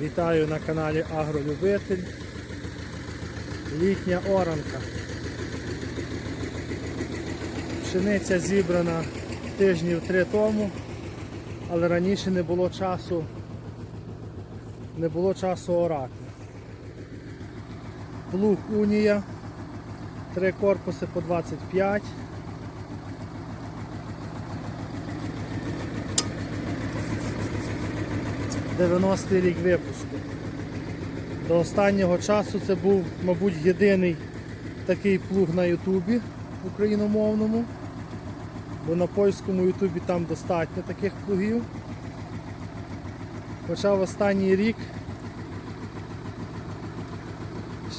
Вітаю на каналі Агролюбитель. Літня оранка. Пшениця зібрана тижнів три тому, але раніше не було часу, не було часу орати. Плуг Унія, три корпуси по 25. – 90-й рік випуску. До останнього часу це був, мабуть, єдиний такий плуг на Ютубі україномовному. Бо на польському Ютубі там достатньо таких плугів. Хоча в останній рік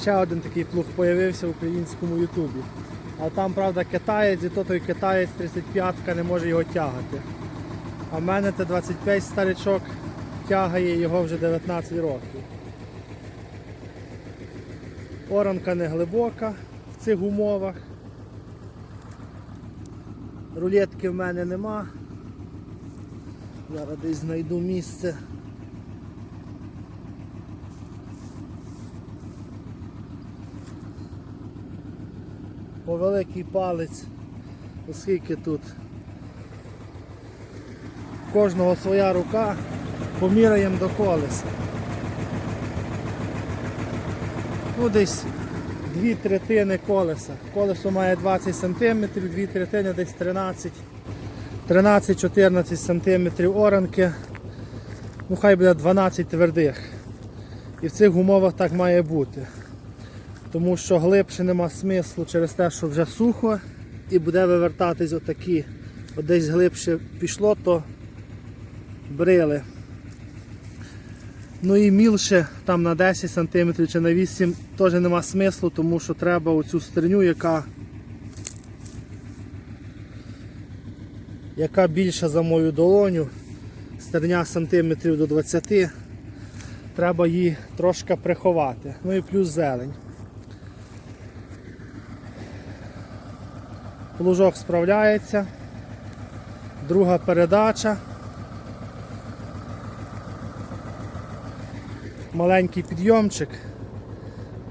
ще один такий плуг з'явився в українському Ютубі. А там, правда, китаєць, і то той китаєць 35-ка не може його тягати. А в мене Т-25 старичок тягає його вже 19 років. Оранка не глибока в цих умовах. Рулетки в мене нема. Зараз десь знайду місце. По великий палець, оскільки тут кожного своя рука, поміряємо до колеса. Ну десь дві третини колеса. Колесо має 20 см, дві третини десь 13 13-14 см оранки. Ну хай буде 12 твердих. І в цих умовах так має бути. Тому що глибше нема смислу через те, що вже сухо і буде вивертатись отакі. От десь глибше пішло, то брили. Ну і мілше там на 10 см чи на 8 теж нема смислу, тому що треба оцю стерню, яка яка більша за мою долоню, стерня сантиметрів до 20, треба її трошки приховати. Ну і плюс зелень. Плужок справляється. Друга передача. Маленький підйомчик,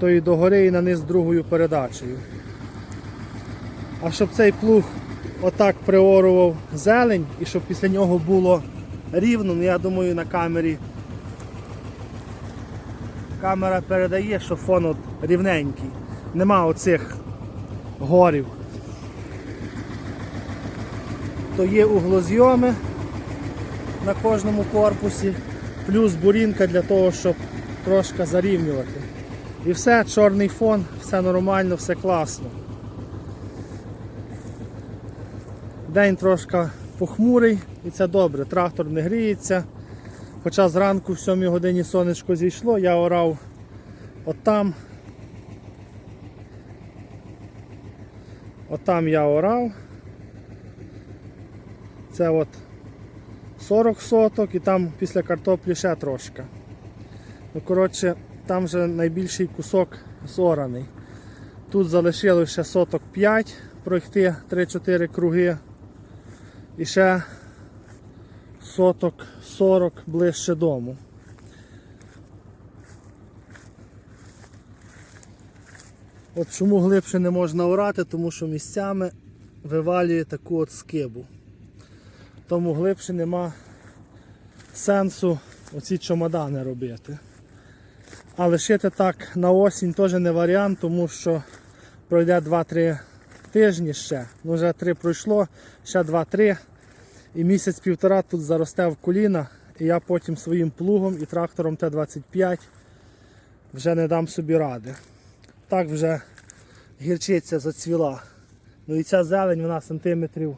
то і догори і на низ другою передачею. А щоб цей плуг отак приорував зелень і щоб після нього було рівно, ну я думаю на камері камера передає, що фон от рівненький. Нема оцих горів. То є углозйоми на кожному корпусі, плюс бурінка для того, щоб трошки зарівнювати. І все, чорний фон, все нормально, все класно. День трошки похмурий і це добре, трактор не гріється. Хоча зранку в 7 годині сонечко зійшло, я орав отам. Отам я орав. Це от 40 соток і там після картоплі ще трошки. Ну, коротше, там вже найбільший кусок зораний. Тут залишилося соток 5 пройти 3-4 круги. І ще соток 40 ближче дому. От чому глибше не можна орати, тому що місцями вивалює таку от скибу. Тому глибше нема сенсу оці чомодани робити. А лишити так на осінь теж не варіант, тому що пройде 2-3 тижні ще. Ну вже 3 пройшло, ще 2-3. І місяць-півтора тут заросте в коліна, і я потім своїм плугом і трактором Т-25 вже не дам собі ради. Так вже гірчиця зацвіла. Ну і ця зелень вона сантиметрів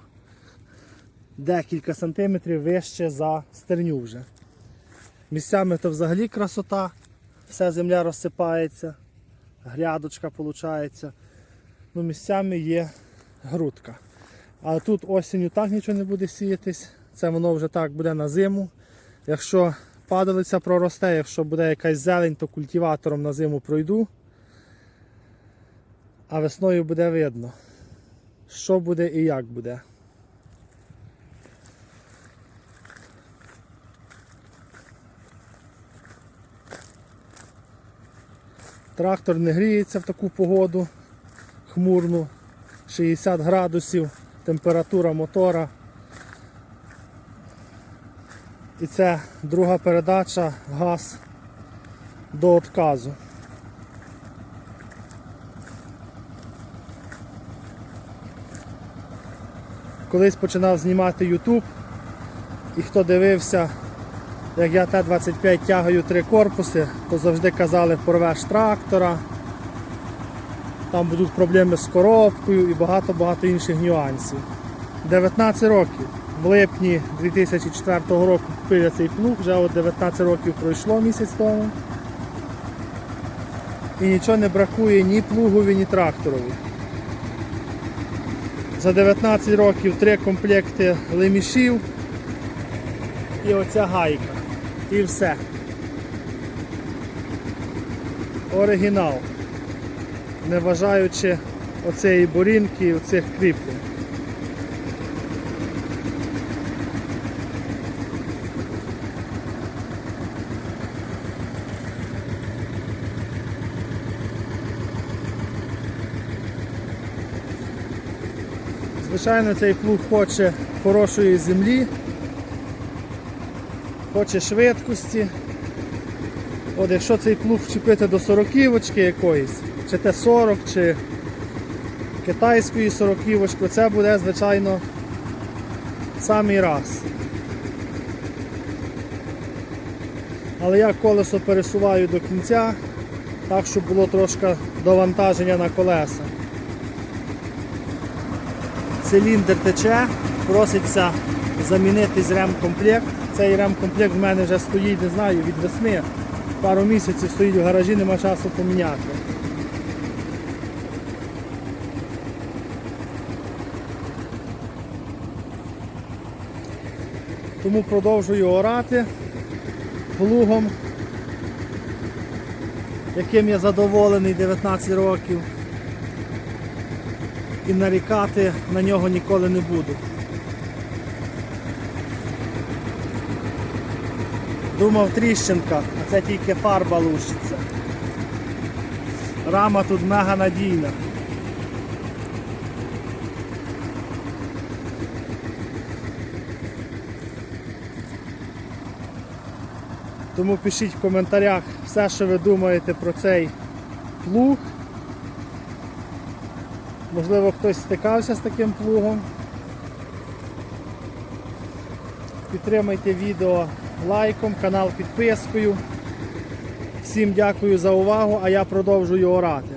декілька сантиметрів вище за стерню вже. Місцями то взагалі красота, вся земля розсипається, грядочка виходить. Ну, місцями є грудка. А тут осінню так нічого не буде сіятись, це воно вже так буде на зиму. Якщо падалиця проросте, якщо буде якась зелень, то культиватором на зиму пройду. А весною буде видно, що буде і як буде. Трактор не гріється в таку погоду хмурну, 60 градусів, температура мотора. І це друга передача, газ до отказу. Колись починав знімати YouTube, і хто дивився, як я Т-25 тягаю три корпуси, то завжди казали, порвеш трактора, там будуть проблеми з коробкою і багато-багато інших нюансів. 19 років. В липні 2004 року купив я цей плуг, вже от 19 років пройшло місяць тому. І нічого не бракує ні плугові, ні тракторові. За 19 років три комплекти лемішів і оця гайка. І все. Оригінал. Не вважаючи оцеї борінки і оцих кріплень. Звичайно, цей плуг хоче хорошої землі, хоче швидкості. От якщо цей плуг вчепити до сороківочки якоїсь, чи Т-40, чи китайської сороківочки, це буде, звичайно, самий раз. Але я колесо пересуваю до кінця, так щоб було трошки довантаження на колеса. Циліндр тече, проситься замінити з ремкомплект. Цей ремкомплект в мене вже стоїть, не знаю, від весни. Пару місяців стоїть в гаражі, нема часу поміняти. Тому продовжую орати плугом, яким я задоволений 19 років і нарікати на нього ніколи не буду. Думав тріщинка, а це тільки фарба лущиться. Рама тут мега надійна. Тому пишіть в коментарях все, що ви думаєте про цей плуг. Можливо, хтось стикався з таким плугом. Підтримайте відео лайком, канал підпискою. Всім дякую за увагу, а я продовжую орати.